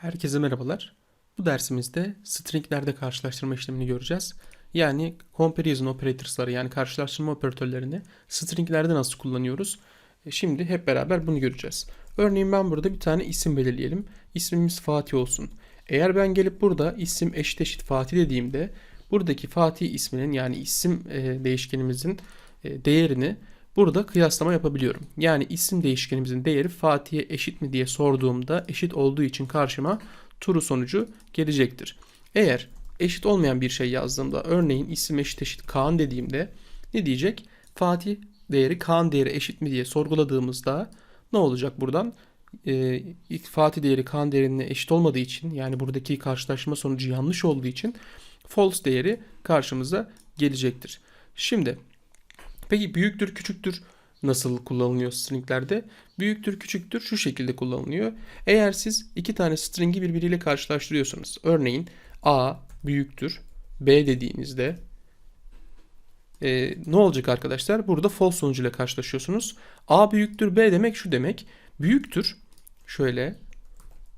Herkese merhabalar. Bu dersimizde stringlerde karşılaştırma işlemini göreceğiz. Yani comparison operators'ları yani karşılaştırma operatörlerini stringlerde nasıl kullanıyoruz? E, Şimdi hep beraber bunu göreceğiz. Örneğin ben burada bir tane isim belirleyelim. İsmimiz Fatih olsun. Eğer ben gelip burada isim eşit eşit Fatih dediğimde buradaki Fatih isminin yani isim e, değişkenimizin e, değerini burada kıyaslama yapabiliyorum. Yani isim değişkenimizin değeri Fatih'e eşit mi diye sorduğumda eşit olduğu için karşıma true sonucu gelecektir. Eğer eşit olmayan bir şey yazdığımda örneğin isim eşit eşit Kaan dediğimde ne diyecek? Fatih değeri Kaan değeri eşit mi diye sorguladığımızda ne olacak buradan? İlk Fatih değeri Kaan değerine eşit olmadığı için yani buradaki karşılaştırma sonucu yanlış olduğu için false değeri karşımıza gelecektir. Şimdi Peki büyüktür küçüktür nasıl kullanılıyor stringlerde? Büyüktür küçüktür şu şekilde kullanılıyor. Eğer siz iki tane stringi birbiriyle karşılaştırıyorsanız örneğin A büyüktür B dediğinizde e, ne olacak arkadaşlar? Burada false sonucuyla karşılaşıyorsunuz. A büyüktür B demek şu demek. Büyüktür şöyle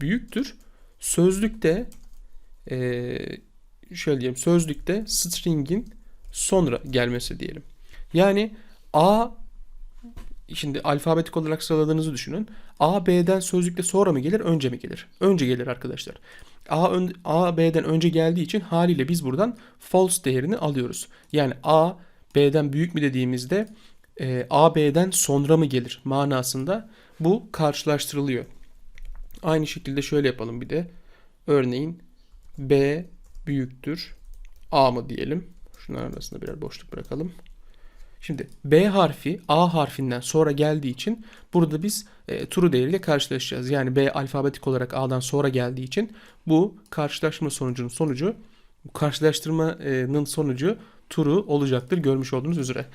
büyüktür sözlükte e, şöyle diyelim sözlükte stringin sonra gelmesi diyelim. Yani A şimdi alfabetik olarak sıraladığınızı düşünün. A B'den sözlükte sonra mı gelir, önce mi gelir? Önce gelir arkadaşlar. A, ön, A B'den önce geldiği için haliyle biz buradan false değerini alıyoruz. Yani A B'den büyük mü dediğimizde e, A B'den sonra mı gelir manasında bu karşılaştırılıyor. Aynı şekilde şöyle yapalım bir de. Örneğin B büyüktür A mı diyelim. Şunların arasında birer boşluk bırakalım. Şimdi B harfi A harfinden sonra geldiği için burada biz e, true değeriyle karşılaşacağız. Yani B alfabetik olarak A'dan sonra geldiği için bu karşılaştırma sonucunun sonucu bu karşılaştırmanın sonucu true olacaktır görmüş olduğunuz üzere.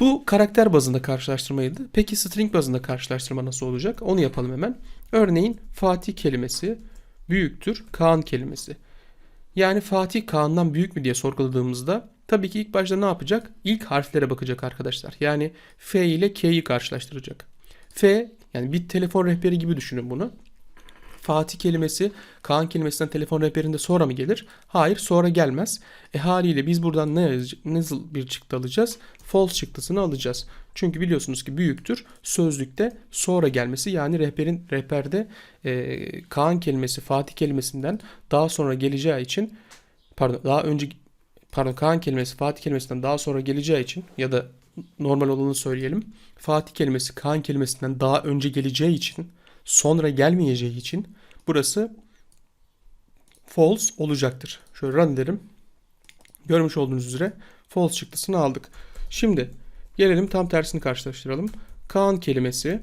Bu karakter bazında karşılaştırmaydı. Peki string bazında karşılaştırma nasıl olacak? Onu yapalım hemen. Örneğin Fatih kelimesi büyüktür Kaan kelimesi. Yani Fatih Kaan'dan büyük mü diye sorguladığımızda tabii ki ilk başta ne yapacak? İlk harflere bakacak arkadaşlar. Yani F ile K'yi karşılaştıracak. F yani bir telefon rehberi gibi düşünün bunu. Fatih kelimesi Kaan kelimesinden telefon rehberinde sonra mı gelir? Hayır sonra gelmez. E haliyle biz buradan ne nasıl bir çıktı alacağız? False çıktısını alacağız. Çünkü biliyorsunuz ki büyüktür sözlükte sonra gelmesi yani rehberin rehberde e, Kaan kelimesi Fatih kelimesinden daha sonra geleceği için pardon daha önce pardon Kaan kelimesi Fatih kelimesinden daha sonra geleceği için ya da normal olanı söyleyelim. Fatih kelimesi Kaan kelimesinden daha önce geleceği için sonra gelmeyeceği için burası false olacaktır. Şöyle run derim. Görmüş olduğunuz üzere false çıktısını aldık. Şimdi gelelim tam tersini karşılaştıralım. Kaan kelimesi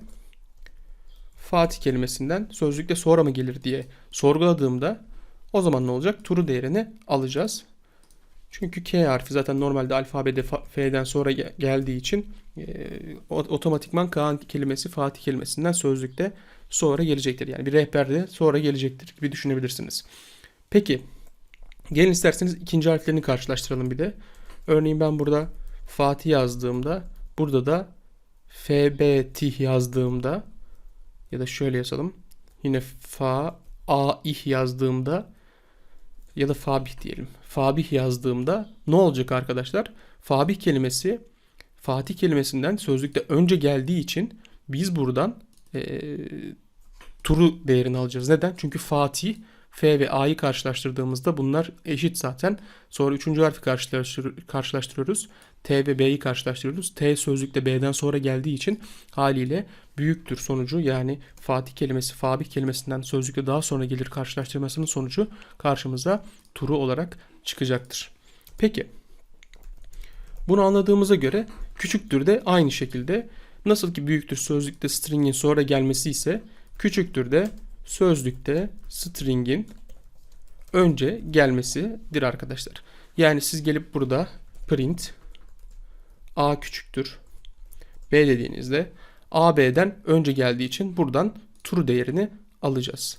Fatih kelimesinden sözlükte sonra mı gelir diye sorguladığımda o zaman ne olacak? True değerini alacağız. Çünkü K harfi zaten normalde alfabede F'den sonra geldiği için e, otomatikman Kaan kelimesi Fatih kelimesinden sözlükte sonra gelecektir. Yani bir rehberde sonra gelecektir gibi düşünebilirsiniz. Peki gelin isterseniz ikinci harflerini karşılaştıralım bir de. Örneğin ben burada Fatih yazdığımda burada da FB yazdığımda ya da şöyle yazalım. Yine Fa A ih yazdığımda ya da Fabih diyelim. Fabih yazdığımda ne olacak arkadaşlar? Fabih kelimesi Fatih kelimesinden sözlükte önce geldiği için biz buradan e, turu değerini alacağız. Neden? Çünkü Fatih F ve A'yı karşılaştırdığımızda bunlar eşit zaten. Sonra üçüncü harfi karşılaştır karşılaştırıyoruz. T ve B'yi karşılaştırıyoruz. T sözlükte B'den sonra geldiği için haliyle büyüktür sonucu yani Fatih kelimesi Fabih kelimesinden sözlükte daha sonra gelir karşılaştırmasının sonucu karşımıza turu olarak çıkacaktır. Peki bunu anladığımıza göre küçüktür de aynı şekilde nasıl ki büyüktür sözlükte stringin sonra gelmesi ise küçüktür de sözlükte stringin önce gelmesidir arkadaşlar. Yani siz gelip burada print a küçüktür b dediğinizde a b'den önce geldiği için buradan true değerini alacağız.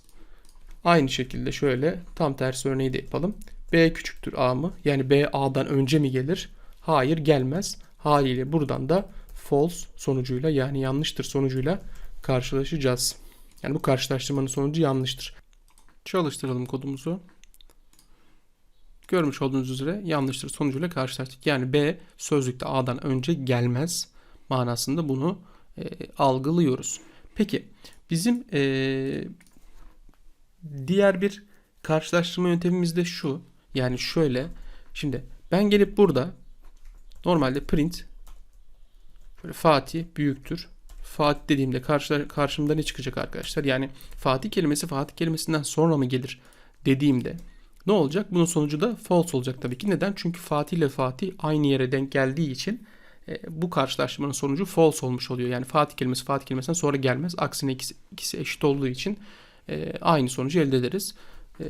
Aynı şekilde şöyle tam tersi örneği de yapalım. B küçüktür a mı? Yani b a'dan önce mi gelir? Hayır gelmez. Haliyle buradan da false sonucuyla yani yanlıştır sonucuyla karşılaşacağız. Yani bu karşılaştırmanın sonucu yanlıştır. Çalıştıralım kodumuzu. Görmüş olduğunuz üzere yanlıştır sonucuyla karşılaştık. Yani B sözlükte A'dan önce gelmez manasında bunu e, algılıyoruz. Peki bizim e, diğer bir karşılaştırma yöntemimiz de şu. Yani şöyle. Şimdi ben gelip burada normalde print şöyle Fatih büyüktür. Fatih dediğimde karşı, karşımda ne çıkacak arkadaşlar? Yani Fatih kelimesi Fatih kelimesinden sonra mı gelir dediğimde ne olacak? Bunun sonucu da false olacak tabii ki. Neden? Çünkü Fatih ile Fatih aynı yere denk geldiği için e, bu karşılaştırmanın sonucu false olmuş oluyor. Yani Fatih kelimesi Fatih kelimesinden sonra gelmez. Aksine ikisi, ikisi eşit olduğu için e, aynı sonucu elde ederiz. E,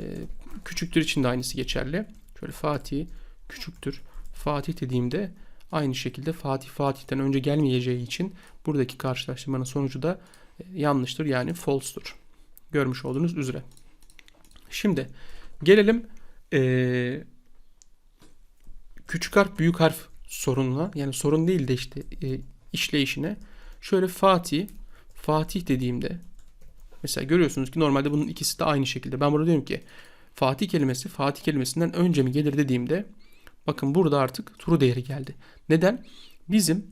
küçüktür için de aynısı geçerli. Şöyle Fatih küçüktür. Fatih dediğimde aynı şekilde Fatih Fatih'ten önce gelmeyeceği için buradaki karşılaştırmanın sonucu da e, yanlıştır. Yani false'tur. Görmüş olduğunuz üzere. Şimdi gelelim e, küçük harf büyük harf sorununa. Yani sorun değil de işte e, işleyişine. Şöyle Fatih Fatih dediğimde mesela görüyorsunuz ki normalde bunun ikisi de aynı şekilde. Ben burada diyorum ki Fatih kelimesi Fatih kelimesinden önce mi gelir dediğimde bakın burada artık true değeri geldi. Neden? Bizim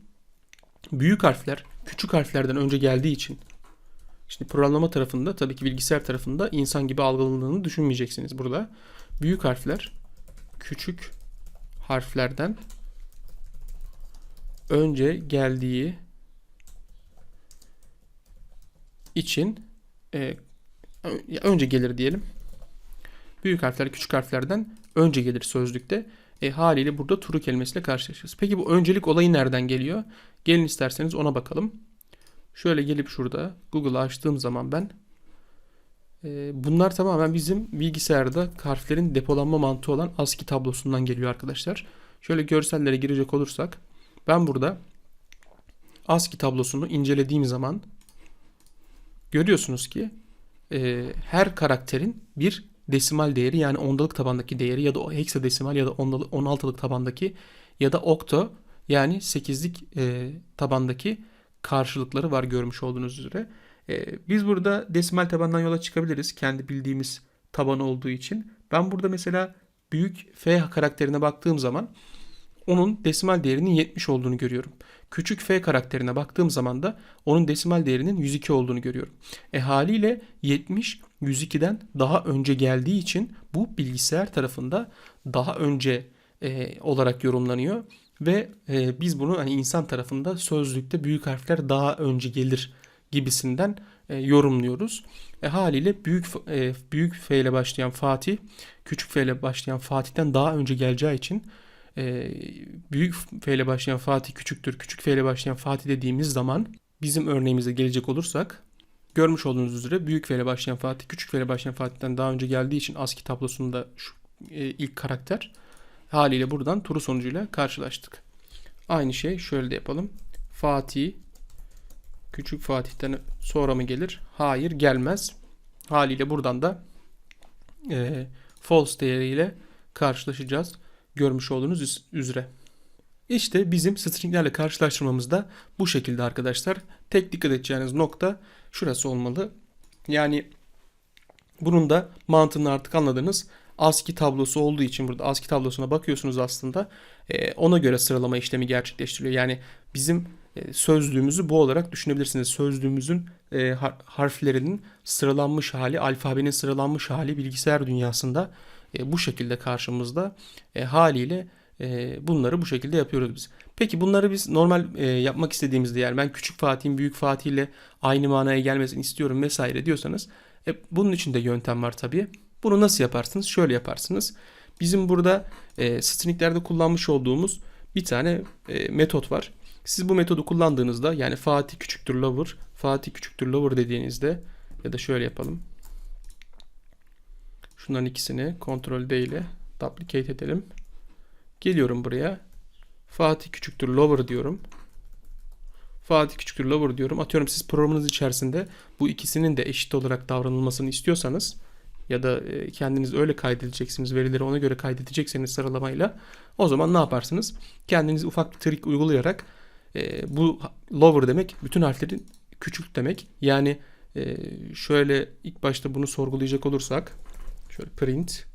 büyük harfler küçük harflerden önce geldiği için Şimdi programlama tarafında tabii ki bilgisayar tarafında insan gibi algılandığını düşünmeyeceksiniz burada. Büyük harfler küçük harflerden önce geldiği için e, önce gelir diyelim. Büyük harfler küçük harflerden önce gelir sözlükte. E, haliyle burada true kelimesiyle karşılaşırız. Peki bu öncelik olayı nereden geliyor? Gelin isterseniz ona bakalım. Şöyle gelip şurada Google'ı açtığım zaman ben e, bunlar tamamen bizim bilgisayarda harflerin depolanma mantığı olan ASCII tablosundan geliyor arkadaşlar. Şöyle görsellere girecek olursak ben burada ASCII tablosunu incelediğim zaman görüyorsunuz ki e, her karakterin bir desimal değeri yani ondalık tabandaki değeri ya da heksadesimal ya da ondalık, 16'lık tabandaki ya da okto yani 8'lik e, tabandaki karşılıkları var görmüş olduğunuz üzere. E, biz burada desimal tabandan yola çıkabiliriz kendi bildiğimiz taban olduğu için. Ben burada mesela büyük F karakterine baktığım zaman onun desimal değerinin 70 olduğunu görüyorum. Küçük f karakterine baktığım zaman da onun desimal değerinin 102 olduğunu görüyorum. E haliyle 70 102'den daha önce geldiği için bu bilgisayar tarafında daha önce e, olarak yorumlanıyor ve e, biz bunu hani insan tarafında sözlükte büyük harfler daha önce gelir gibisinden e, yorumluyoruz. E, haliyle büyük e, büyük F ile başlayan Fatih, küçük F ile başlayan Fatih'ten daha önce geleceği için e, büyük F ile başlayan Fatih küçüktür, küçük F ile başlayan Fatih dediğimiz zaman bizim örneğimize gelecek olursak görmüş olduğunuz üzere büyük F ile başlayan Fatih, küçük F ile başlayan Fatih'ten daha önce geldiği için ASCII tablosunda şu e, ilk karakter haliyle buradan turu sonucuyla karşılaştık. Aynı şey şöyle de yapalım. Fatih küçük Fatih'ten sonra mı gelir? Hayır gelmez. Haliyle buradan da e, false değeriyle karşılaşacağız görmüş olduğunuz üzere. İşte bizim stringlerle karşılaştırmamızda bu şekilde arkadaşlar. Tek dikkat edeceğiniz nokta şurası olmalı. Yani bunun da mantığını artık anladınız. ASCII tablosu olduğu için burada ASCII tablosuna bakıyorsunuz aslında. E, ona göre sıralama işlemi gerçekleştiriliyor. Yani bizim e, sözlüğümüzü bu olarak düşünebilirsiniz. Sözlüğümüzün e, harflerinin sıralanmış hali, alfabenin sıralanmış hali bilgisayar dünyasında e, bu şekilde karşımızda e, haliyle bunları bu şekilde yapıyoruz biz. Peki bunları biz normal yapmak istediğimizde yani ben küçük Fatih'in büyük Fatih ile aynı manaya gelmesini istiyorum vesaire diyorsanız e, bunun için de yöntem var tabii. Bunu nasıl yaparsınız? Şöyle yaparsınız. Bizim burada e, stringlerde kullanmış olduğumuz bir tane e, metot var. Siz bu metodu kullandığınızda yani Fatih küçüktür lower, Fatih küçüktür lower dediğinizde ya da şöyle yapalım. Şunların ikisini Ctrl D ile duplicate edelim. Geliyorum buraya. Fatih küçüktür lower diyorum. Fatih küçüktür lower diyorum. Atıyorum siz programınız içerisinde bu ikisinin de eşit olarak davranılmasını istiyorsanız ya da e, kendiniz öyle kaydedeceksiniz verileri ona göre kaydedecekseniz sıralamayla o zaman ne yaparsınız? Kendiniz ufak bir trik uygulayarak e, bu lower demek bütün harflerin küçük demek. Yani e, şöyle ilk başta bunu sorgulayacak olursak Şöyle print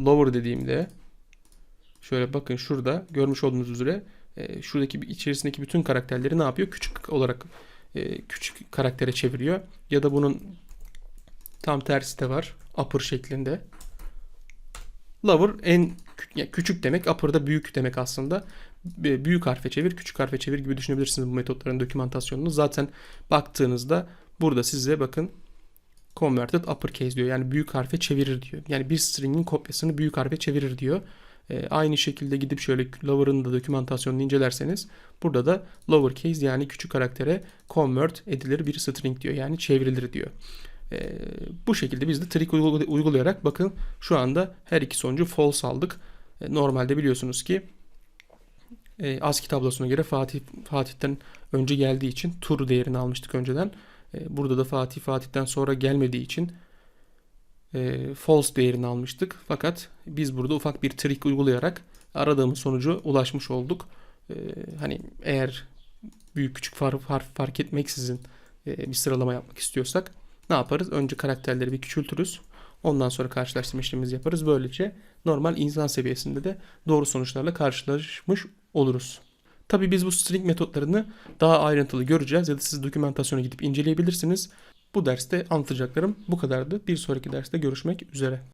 lower dediğimde şöyle bakın şurada görmüş olduğunuz üzere e, şuradaki içerisindeki bütün karakterleri ne yapıyor? Küçük olarak e, küçük karaktere çeviriyor. Ya da bunun tam tersi de var. Upper şeklinde. Lower en yani küçük demek, upper da büyük demek aslında. Büyük harfe çevir, küçük harfe çevir gibi düşünebilirsiniz bu metotların dokümantasyonunu. Zaten baktığınızda burada size bakın converted uppercase diyor. Yani büyük harfe çevirir diyor. Yani bir string'in kopyasını büyük harfe çevirir diyor. Ee, aynı şekilde gidip şöyle lower'ın da dokümantasyonunu incelerseniz burada da lowercase yani küçük karaktere convert edilir bir string diyor. Yani çevrilir diyor. Ee, bu şekilde biz de trik uygul- uygulayarak bakın şu anda her iki sonucu false aldık. Ee, normalde biliyorsunuz ki e, ASCII tablosuna göre Fatih Fatih'ten önce geldiği için tur değerini almıştık önceden. E, Burada da Fatih Fatih'ten sonra gelmediği için e, false değerini almıştık. Fakat biz burada ufak bir trik uygulayarak aradığımız sonucu ulaşmış olduk. E, hani eğer büyük küçük fark, fark, fark etmeksizin e, bir sıralama yapmak istiyorsak ne yaparız? Önce karakterleri bir küçültürüz. Ondan sonra karşılaştırma işlemimizi yaparız. Böylece normal insan seviyesinde de doğru sonuçlarla karşılaşmış oluruz. Tabii biz bu string metotlarını daha ayrıntılı göreceğiz ya da siz dokümantasyona gidip inceleyebilirsiniz. Bu derste anlatacaklarım bu kadardı. Bir sonraki derste görüşmek üzere.